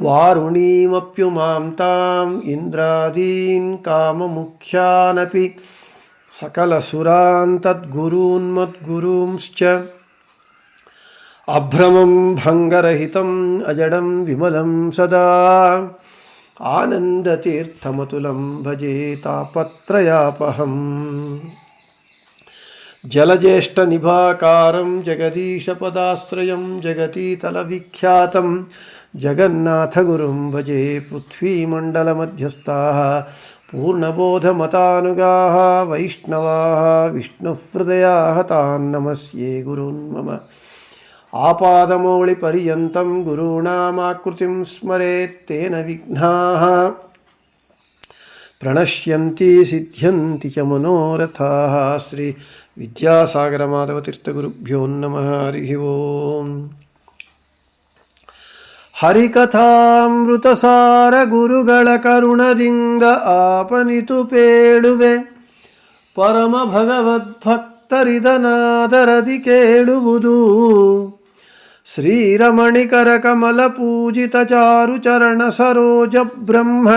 वारुणीमप्युमां ताम् इन्द्रादीन् काममुख्यानपि सकलसुरान् तद्गुरून्मद्गुरूंश्च अभ्रमं भङ्गरहितम् अजडं विमलं सदा। आनन्दतीर्थमतुलं भजे तापत्रयापहम्। जलज्येष्ठनिभाकारं जगदीशपदाश्रयं जगतीतलविख्यातं जगन्नाथगुरुं भजे पृथ्वीमण्डलमध्यस्थाः, पूर्णबोधमतानुगाः, वैष्णवाः, विष्णुहृदयाः तान् नमस्ये गुरून् मम। आपादमौलिपर्यन्तं गुरूणामाकृतिं स्मरेत् ಪ್ರಣಶ್ಯಂತಿ ಸಿದ್ಧ್ಯಂತಿ ಚ ಮನೋರಥಾ ಶ್ರೀ ವಿದ್ಯಾಸಾಗರ ಮಾಧವ ತೀರ್ಥಗುರುಭ್ಯೋ ನಮಃ ಹರಿ ಓಂ ಹರಿಕಥಾಮೃತಸಾರ ಗುರುಗಳ ಕರುಣದಿಂದ ಆಪನಿತು ಪೇಳುವೆ ಪರಮ ಭಗವದ್ಭಕ್ತರಿದನಾದರದಿ ಕೇಳುವುದು ಶ್ರೀರಮಣಿಕರ ಕಮಲ ಪೂಜಿತ ಚಾರು ಚರಣ ಸರೋಜ ಬ್ರಹ್ಮ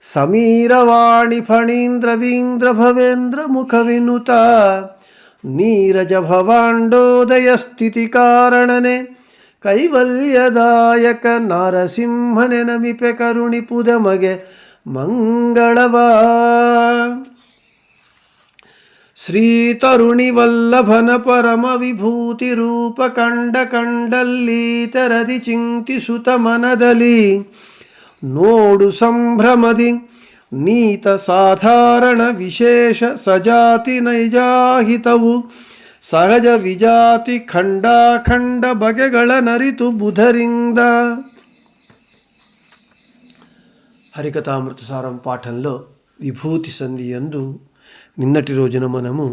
ಸಮೀರವಾಣಿ ಫಣೀಂದ್ರವೀಂದ್ರ ಭವೇಂದ್ರ ಮುಖವಿನುತ. ನೀರಜ ಭವಾಂಡೋದಯ ಸ್ಥಿತಿ ಕಾರಣನೆ. ಕೈವಲ್ಯದಾಯಕ ನಾರಸಿಂಹನೆ ನಮಿಪೆ ಕರುಣಿ ಪುದಮಗೆ ಮಂಗಳವಾ. ಶ್ರೀತರುಣಿವಲ್ಲಭನ ಪರಮ ವಿಭೂತಿ ರೂಪ ಕಂಡ ಕಂಡಲ್ಲೀತರದಿ ಚಿಂತಿಸುತ ಮನದಲ್ಲಿ. ನೋಡು ಸಂಭ್ರಮದಿ ನೀತ ಸಾಧಾರಣ ವಿಶೇಷ ಸಜಾತಿ ನೈಜಾಹಿತವು ಸಹಜ ವಿಜಾತಿ ಖಂಡಾಖಂಡ ಬಗೆಗಳ ನರಿತು ಬುಧರಿಂದ హరికథామృతసారం పాఠంలో విభూతి సంధి యందు నిన్నటి రోజున మనము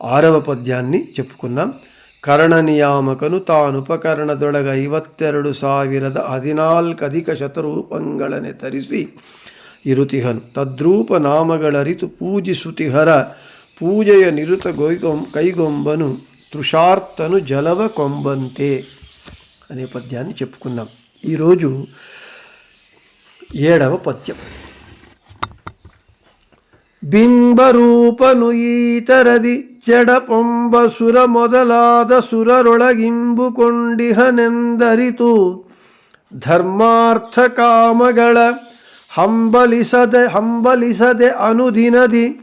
ఆరవ పద్యాన్ని చెప్పుకున్నాం కరణ నియామకను తానుపకరణదొడగ ಐವತ್ತೆರಡು ಸಾವಿರದ ಹದಿನಾಲ್ಕಧಿಕ ಶತರೂಪಂಗಳನೆ ತರಿಸಿ ಇರುತಿಹನು ತದ್ರೂಪ ನಾಮಗಳರಿತು ಪೂಜಿಸುತಿಹರ ಪೂಜೆಯ ನಿರುತ ಗೊಯ್ಗೊಂ ಕೈಗೊಂಬನು తృషార్తను జలవ కొంబంతే అనే పద్యాన్ని చెప్పుకున్నాం ఈరోజు ఏడవ పద్యం ಬಿಂಬರೂಪನು ಈತರದಿ ಜಡಪೊಂಬ ಸುರ ಮೊದಲಾದ ಸುರರೊಳಗಿಂಬುಕೊಂಡಿಹನೆಂದರಿತು ಧರ್ಮಾರ್ಥ ಕಾಮಗಳ ಹಂಬಲಿಸದೆ ಹಂಬಲಿಸದೆ ಅನುದಿನದಿ.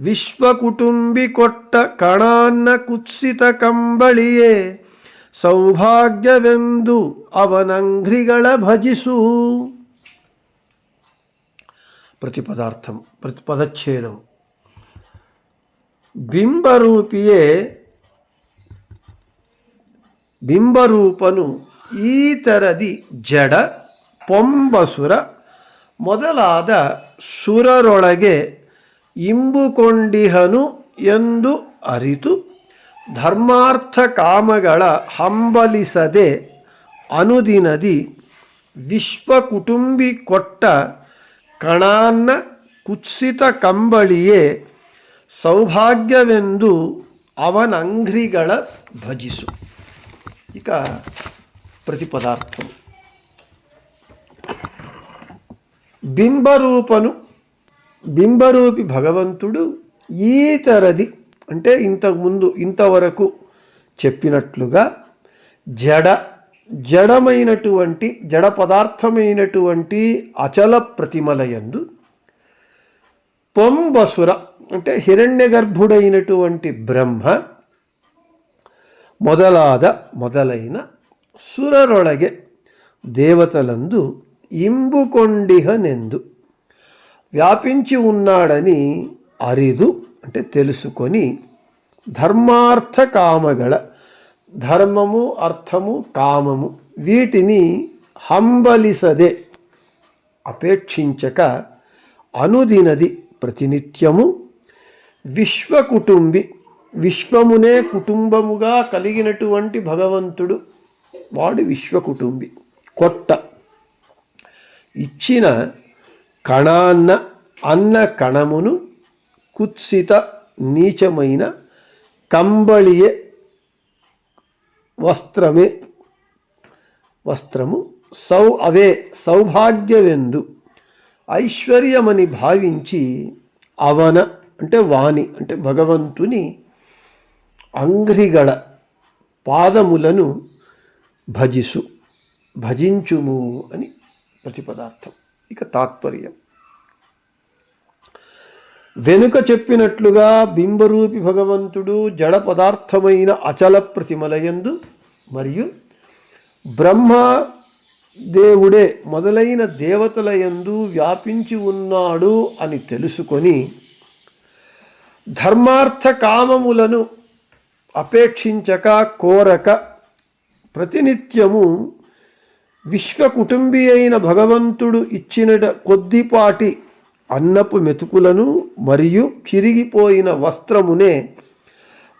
ವಿಶ್ವಕುಟುಂಬಿ ಕೊಟ್ಟ ಕಣಾನ್ನ ಕುತ್ಸಿತ ಕಂಬಳಿಯೇ, ಸೌಭಾಗ್ಯವೆಂದು ಅವನಂಗ್ರಿಗಳ ಭಜಿಸು. ಪ್ರತಿಪದಾರ್ಥಂ ಪ್ರತಿಪದಚ್ಛೇದವು ಬಿಂಬರೂಪಿಯೇ ಬಿಂಬರೂಪನು ಈ ತರದಿ ಜಡ ಪೊಂಬಸುರ ಮೊದಲಾದ ಸುರರೊಳಗೆ ಇಂಬುಕೊಂಡಿಹನು ಎಂದು ಅರಿತು ಧರ್ಮಾರ್ಥ ಕಾಮಗಳ ಹಂಬಲಿಸದೆ ಅನುದಿನದಿ ವಿಶ್ವ ಕುಟುಂಬಿ ಕೊಟ್ಟ ಕಣಾನ್ನ ಕುತ್ಸಿತ ಕಂಬಳಿಯೇ ಸೌಭಾಗ್ಯವೆಂದು ಅವನಂಘ್ರಿಗಳ ಭಜಿಸು ఇక ప్రతిపదార్థం బింబరూపను బింబరూపి భగవంతుడు ఈతరది అంటే ఇంతకుముందు ఇంతవరకు చెప్పినట్లుగా జడ జడమైనటువంటి జడ పదార్థమైనటువంటి అచల ప్రతిమలయందు పొంబసుర అంటే హిరణ్య గర్భుడైనటువంటి బ్రహ్మ మొదలాద మొదలైన సురరొಳಗೆ దేవతలందు ఇంబుకొండిహనెందు వ్యాపించి ఉన్నాడని అరిదు అంటే తెలుసుకొని ధర్మార్థ కామగళ ధర్మము అర్థము కామము వీటిని హంబలిసదే అపేక్షించక అనుదినది ప్రతినిత్యము విశ్వకుటుంబి విశ్వమునే కుటుంబముగా కలిగినటువంటి భగవంతుడు వాడు విశ్వకుటుంబి. కొట్ట. ఇచ్చిన కణాన్న అన్న కణమును కుత్సిత నీచమైన కంబళియే వస్త్రమే వస్త్రము సౌ అవే సౌభాగ్యవెందు ఐశ్వర్యమని భావించి అవన అంటే వాణి అంటే భగవంతుని అంగ్రిగళ పాదములను భజిసు భజించుము అని ప్రతిపదార్థం. ఇక తాత్పర్యం. వెనుక చెప్పినట్లుగా బింబరూపి భగవంతుడు జడ పదార్థమైన అచల ప్రతిమలయందు మరియు బ్రహ్మ దేవుడే మొదలైన దేవతల యందు వ్యాపించి ఉన్నాడు అని తెలుసుకొని ధర్మార్థ కామములను అపేక్షించక కోరక ప్రతినిత్యము విశ్వకుటుంబి అయిన భగవంతుడు ఇచ్చిన కొద్దిపాటి అన్నపు మెతుకులను మరియు చిరిగిపోయిన వస్త్రమునే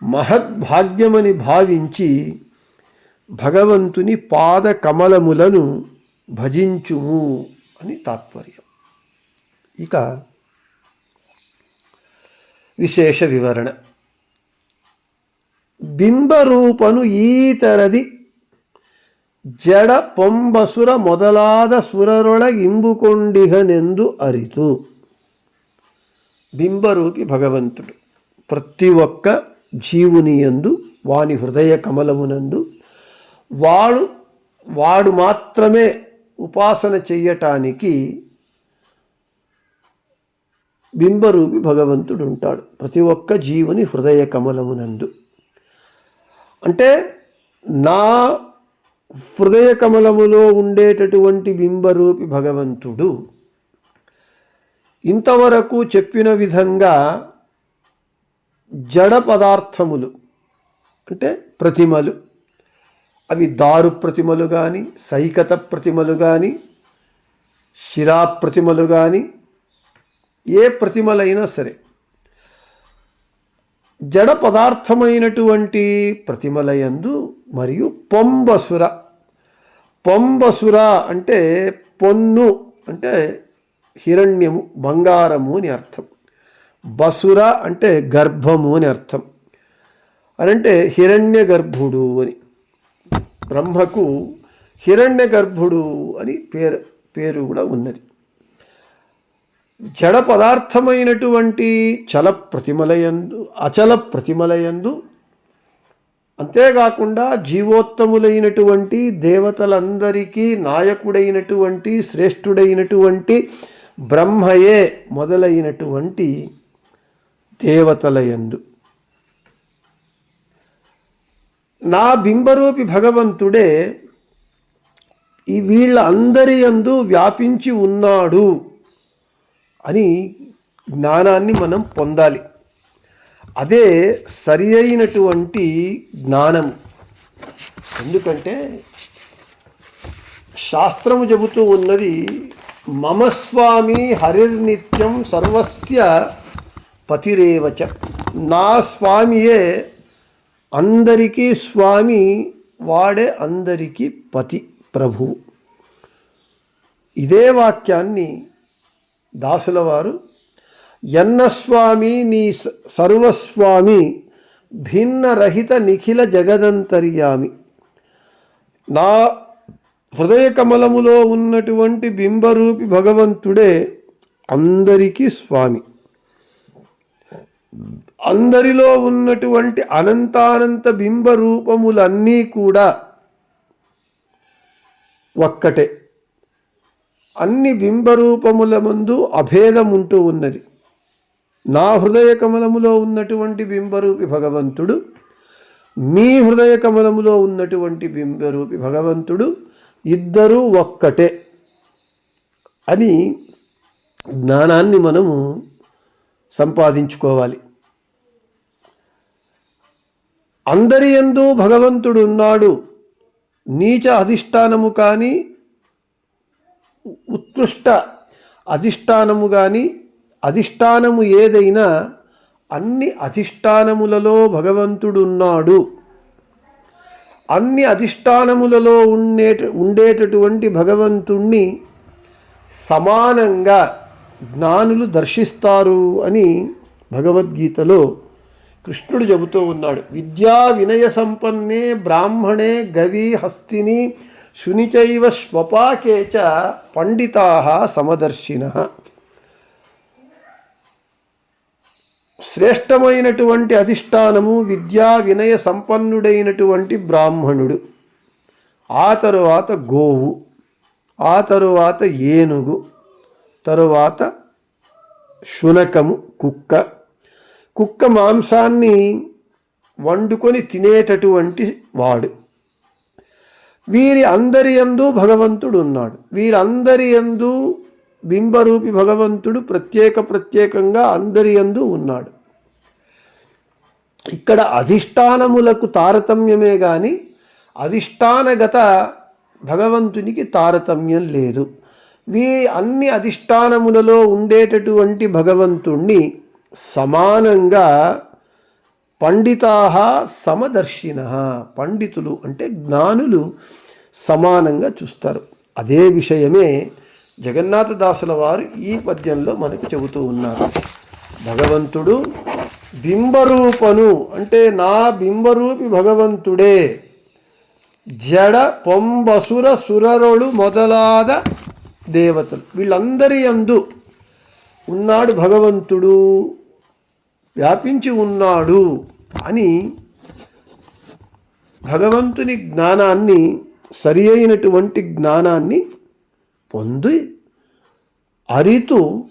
మహద్భాగ్యమని భావించి భగవంతుని పాద కమలములను భజించుము అని తాత్పర్యం. ఇక విశేష వివరణ బింబరూపను ಈತರದಿ ಜಡ ಪೊಂಬಸುರ ಮೊದಲಾದ సురరొళగింబుకొండిహనెందు అరితు బింబరూపి భగవంతుడు ప్రతి ఒక్క జీవుని యందు వాని హృదయ కమలమునందు వాడు వాడు మాత్రమే ఉపాసన చెయ్యటానికి బింబరూపి భగవంతుడు ఉంటాడు ప్రతి ఒక్క జీవుని హృదయ కమలమునందు. అంటే నా హృదయ కమలములో ఉండేటటువంటి బింబరూపి భగవంతుడు ఇంతవరకు చెప్పిన విధంగా జడ పదార్థములు అంటే ప్రతిమలు అవి దారు ప్రతిమలు కానీ సైకత ప్రతిమలు కానీ శిలా ప్రతిమలు కానీ ఏ ప్రతిమలైనా సరే. జడ పదార్థమైనటువంటి ప్రతిమలయందు మరియు పొంబసుర. పొంబసుర అంటే పొన్ను అంటే హిరణ్యము బంగారము అని అర్థం. బసుర అంటే గర్భము అని అర్థం. అనంటే హిరణ్య గర్భుడు అని. బ్రహ్మకు హిరణ్య గర్భుడు అని పేరు పేరు కూడా ఉన్నది. జడ పదార్థమైనటువంటి చల ప్రతిమలయందు అచల ప్రతిమలయందు అంతేకాకుండా జీవోత్తములైనటువంటి దేవతలందరికీ నాయకుడైనటువంటి శ్రేష్ఠుడైనటువంటి బ్రహ్మయే మొదలైనటువంటి దేవతలయందు. నా బింబరూపి భగవంతుడే ఈ వీళ్ళ అందరి యందు వ్యాపించి ఉన్నాడు. అని జ్ఞానాన్ని మనం పొందాలి. అదే సరి అయినటువంటి జ్ఞానం ఎందుకంటే శాస్త్రము చెబుతూ ఉన్నది మమ స్వామి హరిర్నిత్యం సర్వస్య పతిరేవచ. నా స్వామియే అందరికీ స్వామి వాడే అందరికీ పతి ప్రభు. ఇదే వాక్యాన్ని దాసుల వారు ఎన్నస్వామి నీ స- సర్వస్వామి భిన్నరహిత నిఖిల జగదంతర్యామి. నా హృదయ కమలములో ఉన్నటువంటి బింబరూపి భగవంతుడే అందరికీ స్వామి. అందరిలో ఉన్నటువంటి అనంతానంత బింబ రూపములన్నీ కూడా ఒక్కటే. అన్ని బింబరూపముల ముందు అభేదం ఉంటూ ఉన్నది. నా హృదయ కమలములో ఉన్నటువంటి బింబరూపి భగవంతుడు మీ హృదయ కమలములో ఉన్నటువంటి బింబరూపి భగవంతుడు ఇద్దరూ ఒక్కటే అని జ్ఞానాన్ని మనము సంపాదించుకోవాలి. అందరి ఎందు భగవంతుడు ఉన్నాడు నీచ అధిష్టానము కానీ ఉత్కృష్ట అధిష్టానము కానీ అధిష్టానము ఏదైనా అన్ని అధిష్టానములలో భగవంతుడున్నాడు. అన్ని అధిష్టానములలో ఉండే ఉండేటటువంటి భగవంతుణ్ణి సమానంగా జ్ఞానులు దర్శిస్తారు అని భగవద్గీతలో కృష్ణుడు చెబుతూ ఉన్నాడు. విద్యా వినయ సంపన్నే బ్రాహ్మణే గవి హస్తిని శునిచైవ స్వపాకే చ పండితా సమదర్శిన శ్రేష్టమైనటువంటి అధిష్టానము విద్యా వినయ సంపన్నుడైనటువంటి బ్రాహ్మణుడు ఆ తరువాత గోవు ఆ తరువాత ఏనుగు తరువాత శునకము కుక్క కుక్క మాంసాన్ని వండుకొని తినేటటువంటి వాడు। వీరి అందరి యందు భగవంతుడు ఉన్నాడు. వీరందరి యందు బింబరూపి భగవంతుడు ప్రత్యేక ప్రత్యేకంగా అందరి యందు ఉన్నాడు. ఇక్కడ అధిష్టానములకు తారతమ్యమే కానీ అధిష్టానగత భగవంతునికి తారతమ్యం లేదు. వీ అన్ని అధిష్టానములలో ఉండేటటువంటి భగవంతుణ్ణి సమానంగా పండితా సమదర్శిన. పండితులు అంటే జ్ఞానులు సమానంగా చూస్తారు. అదే విషయమే జగన్నాథదాసుల వారు ఈ పద్యంలో మనకు చెబుతూ ఉన్నారు. భగవంతుడు బింబరూపను అంటే నా బింబరూపి భగవంతుడే. జడ పొంబసుర సురరుడు మొదలాద దేవతలు. వీళ్ళందరి అందు ఉన్నాడు భగవంతుడు. వ్యాపించి ఉన్నాడు అని భగవంతుని జ్ఞానాన్ని సరి అయినటువంటి జ్ఞానాన్ని పొంది అరితూ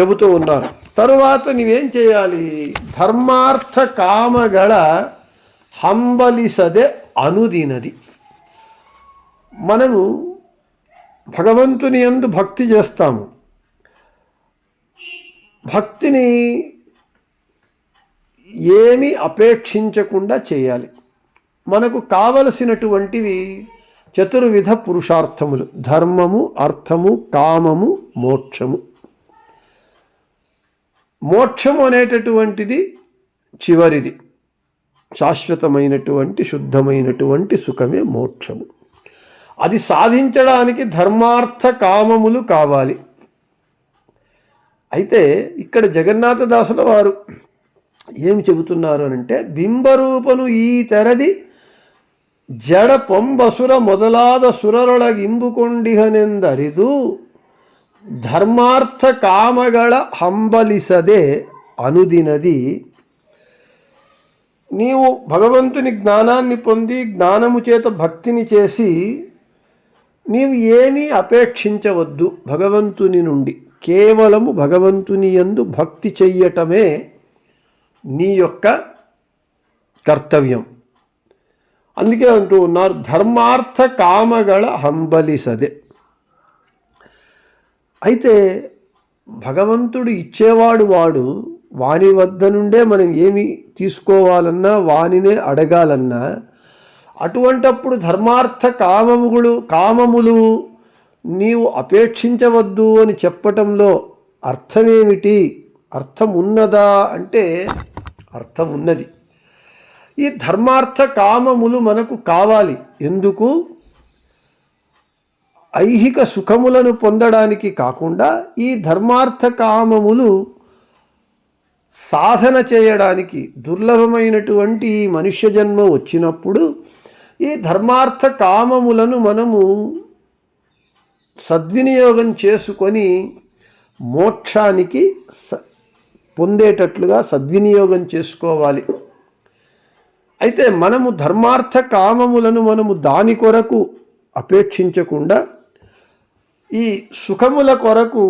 చెబుతూ ఉన్నారు. తరువాత నీవేం చేయాలి? ధర్మార్థ కామగళ హంబలిసదే అనుదినది. మనము భగవంతుని యందు భక్తి చేస్తాము. భక్తిని ఏమి అపేక్షించకుండా చేయాలి. మనకు కావలసినటువంటివి చతుర్విధ పురుషార్థములు. ధర్మము అర్థము కామము మోక్షము. మోక్షము అనేటటువంటిది చివరిది. శాశ్వతమైనటువంటి శుద్ధమైనటువంటి సుఖమే మోక్షము. అది సాధించడానికి ధర్మార్థ కామములు కావాలి. అయితే ఇక్కడ జగన్నాథదాసుల వారు ఏమి చెబుతున్నారు అనంటే బింబరూపను ఈ తెరది జడ పొంబసుర మొదలాద సురరుల ఇంబుకొండిహనెందరిదు ధర్మార్థ కామగళ హంబలిసదే అనుదినది. నీవు భగవంతుని జ్ఞానాన్ని పొంది జ్ఞానము చేత భక్తిని చేసి నీవు ఏమీ అపేక్షించవద్దు భగవంతుని నుండి. కేవలము భగవంతుని ఎందు భక్తి చెయ్యటమే నీ యొక్క కర్తవ్యం. అందుకే అంటూ ఉన్నారు ధర్మార్థ కామగళ హంబలిసదే. అయితే భగవంతుడు ఇచ్చేవాడు వాడు వాని వద్ద నుండే మనం ఏమి తీసుకోవాలన్నా వానినే అడగాలన్నా అటువంటప్పుడు ధర్మార్థ కామములు కామములు నీవు అపేక్షించవద్దు అని చెప్పటంలో అర్థమేమిటి? అర్థం ఉన్నదా అంటే అర్థం ఉన్నది ఈ ధర్మార్థ కామములు మనకు కావాలి. ఎందుకు? ఐహిక సుఖములను పొందడానికి కాకుండా ఈ ధర్మార్థ కామములు సాధన చేయడానికి దుర్లభమైనటువంటి మనుష్య జన్మ వచ్చినప్పుడు ఈ ధర్మార్థ కామములను మనము సద్వినియోగం చేసుకొని మోక్షానికి స పొందేటట్లుగా సద్వినియోగం చేసుకోవాలి. అయితే మనము ధర్మార్థ కామములను మనము దాని కొరకు అపేక్షించకుండా ఈ సుఖముల కొరకు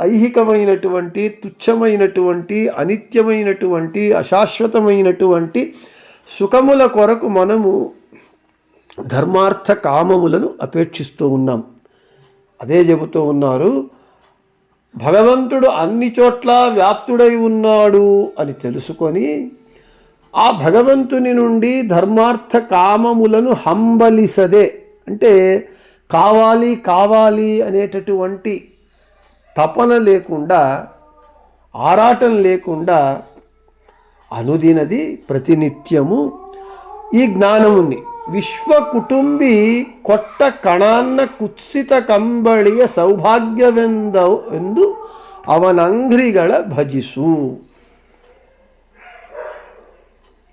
ఐహికమైనటువంటి తుచ్చమైనటువంటి అనిత్యమైనటువంటి అశాశ్వతమైనటువంటి సుఖముల కొరకు మనము ధర్మార్థ కామములను అపేక్షిస్తూ ఉన్నాం. అదే చెబుతూ ఉన్నారు భగవంతుడు అన్ని చోట్ల వ్యాప్తుడై ఉన్నాడు అని తెలుసుకొని ఆ భగవంతుని నుండి ధర్మార్థ కామములను హంబలిసదే. అంటే కావాలి కావాలి అనేటటువంటి తపన లేకుండా ఆరాటం లేకుండా అనుదినది ప్రతినిత్యము ఈ జ్ఞానముని. విశ్వ ವಿಶ್ವಕುಟುಂಬಿ కొట్ట కణాన్న కుత్సిత కంబళియ ಸೌಭಾಗ್ಯವೆಂದ ఎందు అవనంఘ్రిగళ భజిసు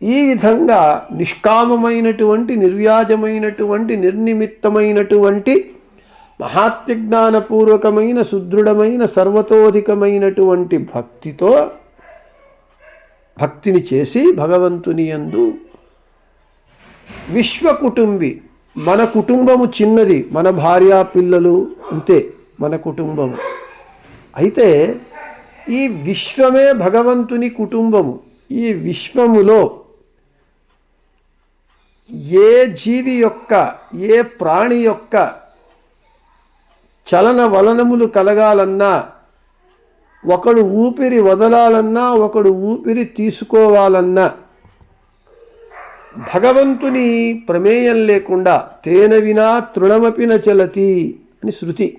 ఈ విధంగా నిష్కామమైనటువంటి నిర్వ్యాజమైనటువంటి నిర్నిమిత్తమైనటువంటి మహాత్యజ్ఞానపూర్వకమైన సుదృఢమైన సర్వతోధికమైనటువంటి భక్తితో భక్తిని చేసి భగవంతుని ఎందు విశ్వ కుటుంబి మన కుటుంబము చిన్నది మన భార్య పిల్లలు అంతే మన కుటుంబము. అయితే ఈ విశ్వమే భగవంతుని కుటుంబము. ఈ విశ్వములో ఏ జీవి యొక్క ఏ ప్రాణి యొక్క చలన వలనములు కలగాలన్నా ఒకడు ఊపిరి వదలాలన్నా ఒకడు ఊపిరి తీసుకోవాలన్నా భగవంతుని ప్రమేయం లేకుండా తేన వినా తృణమపిన చలతి అని శృతి.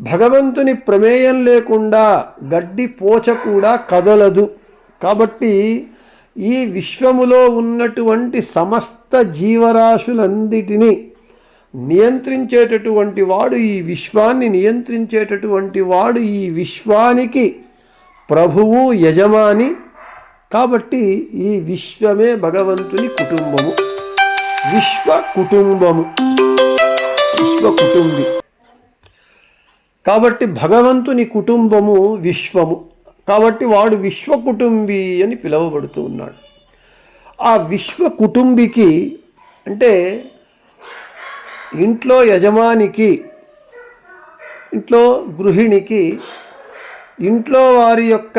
భగవంతుని ప్రమేయం లేకుండా గడ్డి పోచ కూడా కదలదు. కాబట్టి ఈ విశ్వములో ఉన్నటువంటి సమస్త జీవరాశులన్నిటినీ నియంత్రించేటటువంటి వాడు ఈ విశ్వాన్ని నియంత్రించేటటువంటి వాడు ఈ విశ్వానికి ప్రభువు యజమాని కాబట్టి ఈ విశ్వమే భగవంతుని కుటుంబము. విశ్వ కుటుంబము. విశ్వ కుటుంబి. కాబట్టి భగవంతుని కుటుంబము విశ్వము. కాబట్టి వాడు విశ్వ కుటుంబి అని పిలువబడుతూ ఉన్నాడు. ఆ విశ్వ కుటుంబికి అంటే ఇంట్లో యజమానికి ఇంట్లో గృహిణికి ఇంట్లో వారి యొక్క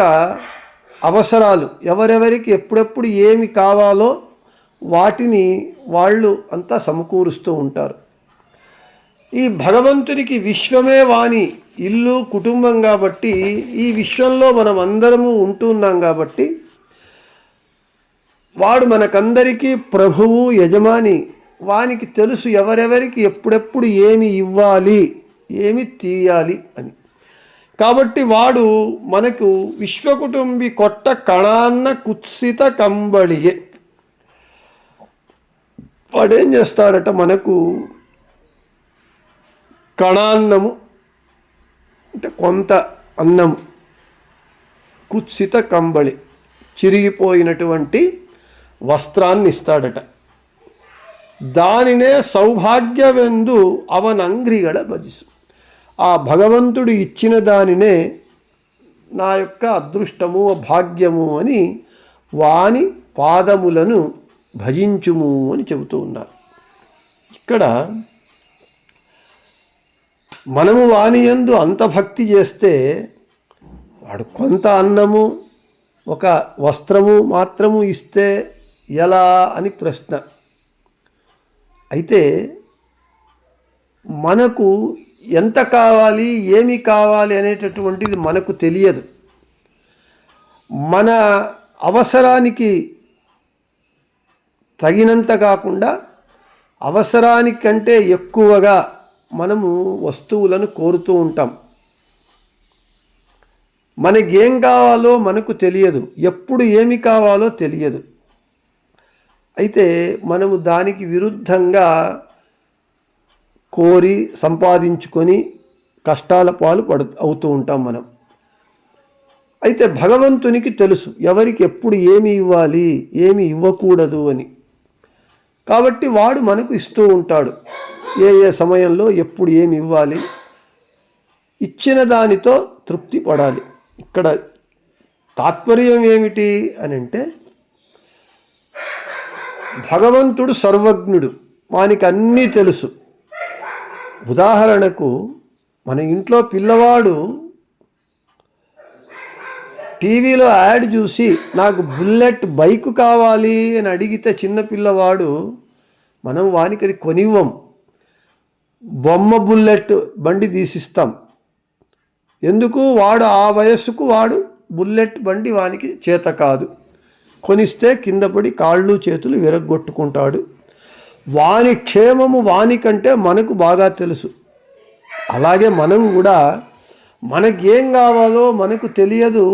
అవసరాలు. ఎవరెవరికి ఎప్పుడెప్పుడు ఏమి కావాలో వాటిని వాళ్ళు అంతా సమకూరుస్తూ ఉంటారు. ఈ భగవంతునికి విశ్వమే వాణి ఇల్లు కుటుంబం కాబట్టి ఈ విశ్వంలో మనం అందరము ఉంటున్నాం కాబట్టి వాడు మనకందరికీ ప్రభువు యజమాని వానికి తెలుసు ఎవరెవరికి ఎప్పుడెప్పుడు ఏమి ఇవ్వాలి ఏమి తీయాలి అని. కాబట్టి వాడు మనకు విశ్వకుటుంబి కొట్ట కణాన్న కుత్సిత కంబళియే. వాడేం చేస్తాడట మనకు? కణాన్నము అంటే కొంత అన్నము కుత్సిత కంబళి చిరిగిపోయినటువంటి వస్త్రాన్ని ఇస్తాడట దానినే సౌభాగ్యవెందు అవనంగ్రిగడ భజిసు ఆ భగవంతుడు ఇచ్చిన దానినే నా యొక్క అదృష్టము భాగ్యము అని వాని పాదములను భజించుము అని చెబుతూ ఉన్నారు. ఇక్కడ మనము వానియందు అంత భక్తి చేస్తే వాడు కొంత అన్నము ఒక వస్త్రము మాత్రము ఇస్తే ఎలా అని ప్రశ్న. అయితే మనకు ఎంత కావాలి ఏమి కావాలి అనేటటువంటిది మనకు తెలియదు. మన అవసరానికి తగినంత కాకుండా అవసరానికంటే ఎక్కువగా మనము వస్తువులను కోరుతూ ఉంటాం. మనకేం కావాలో మనకు తెలియదు. ఎప్పుడు ఏమి కావాలో తెలియదు. అయితే మనము దానికి విరుద్ధంగా కోరి సంపాదించుకొని కష్టాల పాలు పడు అవుతూ ఉంటాం మనం. అయితే భగవంతునికి తెలుసు ఎవరికి ఎప్పుడు ఏమి ఇవ్వాలి ఏమి ఇవ్వకూడదు అని. కాబట్టి వాడు మనకు ఇస్తూ ఉంటాడు ఏ ఏ సమయంలో ఎప్పుడు ఏమి ఇవ్వాలి ఇచ్చిన దానితో తృప్తి పడాలి. ఇక్కడ తాత్పర్యం ఏమిటి అని అంటే భగవంతుడు సర్వజ్ఞుడు వానికి అన్నీ తెలుసు. ఉదాహరణకు మన ఇంట్లో పిల్లవాడు టీవీలో యాడ్ చూసి నాకు బుల్లెట్ బైక్ కావాలి అని అడిగితే చిన్న పిల్లవాడు మనం వానికి అది కొనివ్వం. బొమ్మ బుల్లెట్ బండి తీసిస్తాం. ఎందుకు? వాడు ఆ వయస్సుకు వాడు బుల్లెట్ బండి వానికి చేత కాదు. కొనిస్తే కింద పడి కాళ్ళు చేతులు విరగ్గొట్టుకుంటాడు. వాని క్షేమము వానికంటే మనకు బాగా తెలుసు. అలాగే మనం కూడా మనకి ఏం కావాలో మనకు తెలియదు.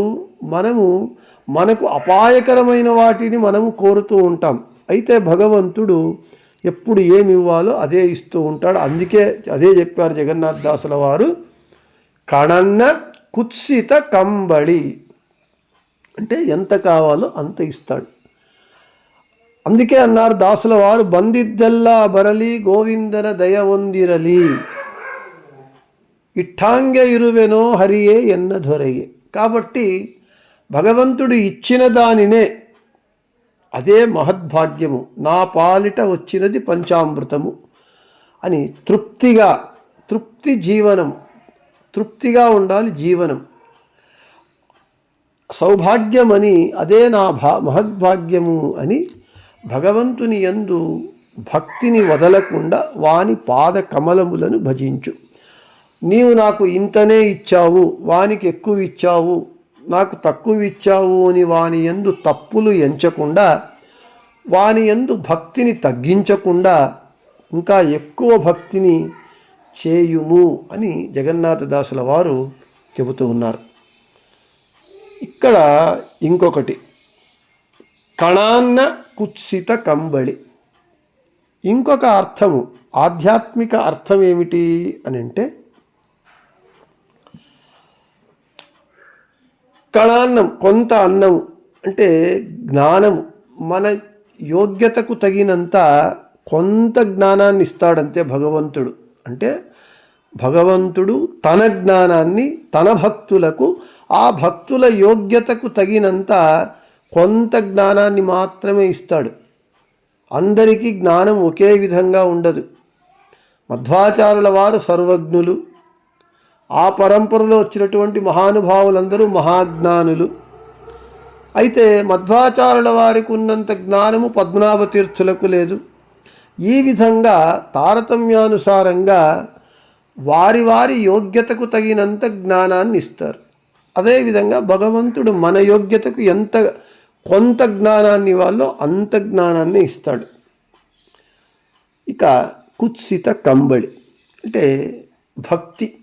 మనము మనకు అపాయకరమైన వాటిని మనము కోరుతూ ఉంటాం. అయితే భగవంతుడు ఎప్పుడు ఏమి ఇవ్వాలో అదే ఇస్తూ ఉంటాడు. అందుకే అదే చెప్పారు జగన్నాథ్ దాసుల వారు కణన్న కుత్సిత కంబళి. అంటే ఎంత కావాలో అంత ఇస్తాడు. అందుకే అన్నారు దాసుల వారు బందిద్దల్లా బరలి గోవిందన దయ ఒందిరలి ఇట్టాంగ ఇరువెనో హరియే ఎన్న దొరయే కాబట్టి భగవంతుడు ఇచ్చిన దానినే అదే మహద్భాగ్యము. నా పాలిట వచ్చినది పంచామృతము అని తృప్తిగా తృప్తి జీవనం తృప్తిగా ఉండాలి జీవనం. సౌభాగ్యమని అదే నా భా మహద్భాగ్యము అని భగవంతుని యందు భక్తిని వదలకుండా వాని పాద కమలములను భజించు. నీవు నాకు ఇంతనే ఇచ్చావు వానికి ఎక్కువ ఇచ్చావు నాకు తక్కువ ఇచ్చావు అని వాని ఎందు తప్పులు ఎంచకుండా వాని ఎందు భక్తిని తగ్గించకుండా ఇంకా ఎక్కువ భక్తిని చేయుము అని జగన్నాథదాసుల వారు చెబుతూ ఉన్నారు. ఇక్కడ ఇంకొకటి. కణాన్న కుత్సిత కంబళి. ఇంకొక అర్థము ఆధ్యాత్మిక అర్థం ఏమిటి అని అంటే కణాన్నం కొంత అన్నము అంటే జ్ఞానము మన యోగ్యతకు తగినంత కొంత జ్ఞానాన్ని ఇస్తాడంతే భగవంతుడు. అంటే భగవంతుడు తన జ్ఞానాన్ని తన భక్తులకు ఆ భక్తుల యోగ్యతకు తగినంత కొంత జ్ఞానాన్ని మాత్రమే ఇస్తాడు. అందరికీ జ్ఞానం ఒకే విధంగా ఉండదు. మధ్వాచారుల వారు సర్వజ్ఞులు. ఆ పరంపరలో వచ్చినటువంటి మహానుభావులందరూ మహాజ్ఞానులు. అయితే మధ్వాచారుల వారికి ఉన్నంత జ్ఞానము పద్మనాభ తీర్థులకు లేదు. ఈ విధంగా తారతమ్యానుసారంగా వారి వారి యోగ్యతకు తగినంత జ్ఞానాన్ని ఇస్తారు. అదేవిధంగా భగవంతుడు మన యోగ్యతకు ఎంత కొంత జ్ఞానాన్ని వాళ్ళు అంత జ్ఞానాన్ని ఇస్తాడు. ఇక కుత్సిత కంబళి అంటే భక్తి.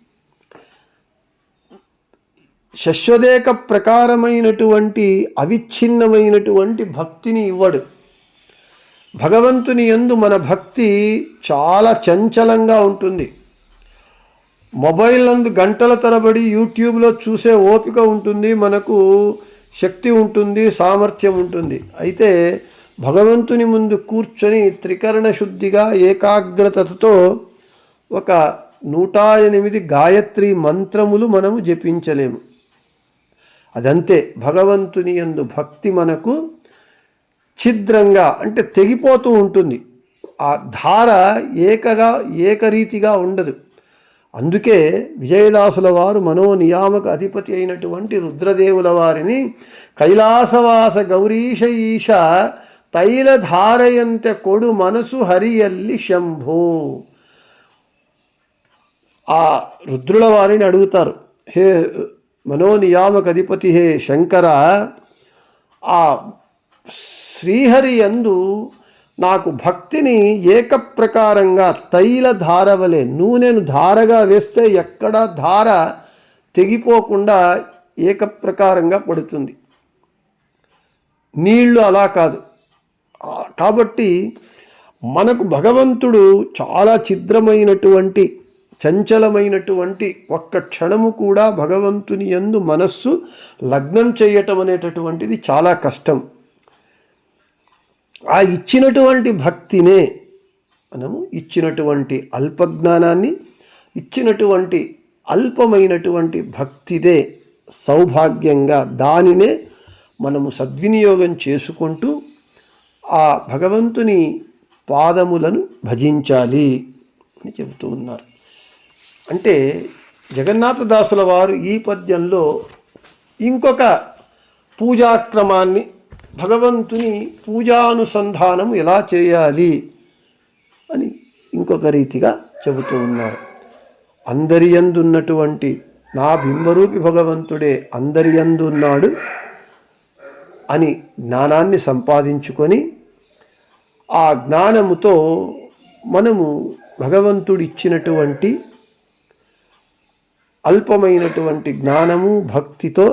శశ్వదేక ప్రకారమైనటువంటి అవిచ్ఛిన్నమైనటువంటి భక్తిని ఇవ్వడు. భగవంతుని యందు మన భక్తి చాలా చంచలంగా ఉంటుంది. మొబైల్ నందు గంటల తరబడి యూట్యూబ్లో చూసే ఓపిక ఉంటుంది. మనకు శక్తి ఉంటుంది సామర్థ్యం ఉంటుంది. అయితే భగవంతుని ముందు కూర్చొని త్రికరణ శుద్ధిగా ఏకాగ్రతతో ఒక నూట ఎనిమిది గాయత్రి మంత్రములు మనము జపించలేము. అదంతే భగవంతుని యందు భక్తి మనకు ఛిద్రంగా అంటే తెగిపోతూ ఉంటుంది. ఆ ధార ఏకగా ఏకరీతిగా ఉండదు. అందుకే విజయదాసుల వారు మనోనియామక అధిపతి అయినటువంటి రుద్రదేవుల వారిని కైలాసవాస గౌరీష ఈశ తైలధారయంత కొడు మనసు హరియల్లి శంభో. ఆ రుద్రుల వారిని అడుగుతారు హే మనో నియామక అధిపతి హే శంకర ఆ శ్రీహరి యందు నాకు భక్తిని ఏకప్రకారంగా తైల ధారవలే నూనెను ధారగా వేస్తే ఎక్కడ ధార తెగిపోకుండా ఏకప్రకారంగా పడుతుంది. నీళ్ళు అలా కాదు. కాబట్టి మనకు భగవంతుడు చాలా ఛిద్రమైనటువంటి చంచలమైనటువంటి ఒక్క క్షణము కూడా భగవంతుని యందు మనస్సు లగ్నం చేయటం అనేటటువంటిది చాలా కష్టం. ఆ ఇచ్చినటువంటి భక్తినే మనము ఇచ్చినటువంటి అల్పజ్ఞానాన్ని ఇచ్చినటువంటి అల్పమైనటువంటి భక్తిదే సౌభాగ్యంగా దానినే మనము సద్వినియోగం చేసుకుంటూ ఆ భగవంతుని పాదములను భజించాలి అని చెబుతూ ఉన్నారు. అంటే జగన్నాథదాసుల వారు ఈ పద్యంలో ఇంకొక పూజాక్రమాన్ని భగవంతుని పూజానుసంధానం ఎలా చేయాలి అని ఇంకొక రీతిగా చెబుతూ ఉన్నారు. అందరి ఎందున్నటువంటి నా బింబరూపి భగవంతుడే అందరి యందున్నాడు అని జ్ఞానాన్ని సంపాదించుకొని ఆ జ్ఞానముతో మనము భగవంతుడిచ్చినటువంటి అల్పమైనటువంటి జ్ఞానము భక్తితో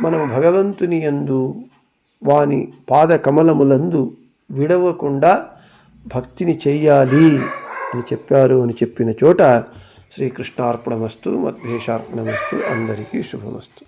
మనం భగవంతుని యందు వాని పాద కమలములందు విడవకుండా భక్తిని చెయ్యాలి అని చెప్పారు అని చెప్పిన చోట శ్రీకృష్ణార్పణమస్తు మద్భేషార్పణమస్తు అందరికీ శుభమస్తు.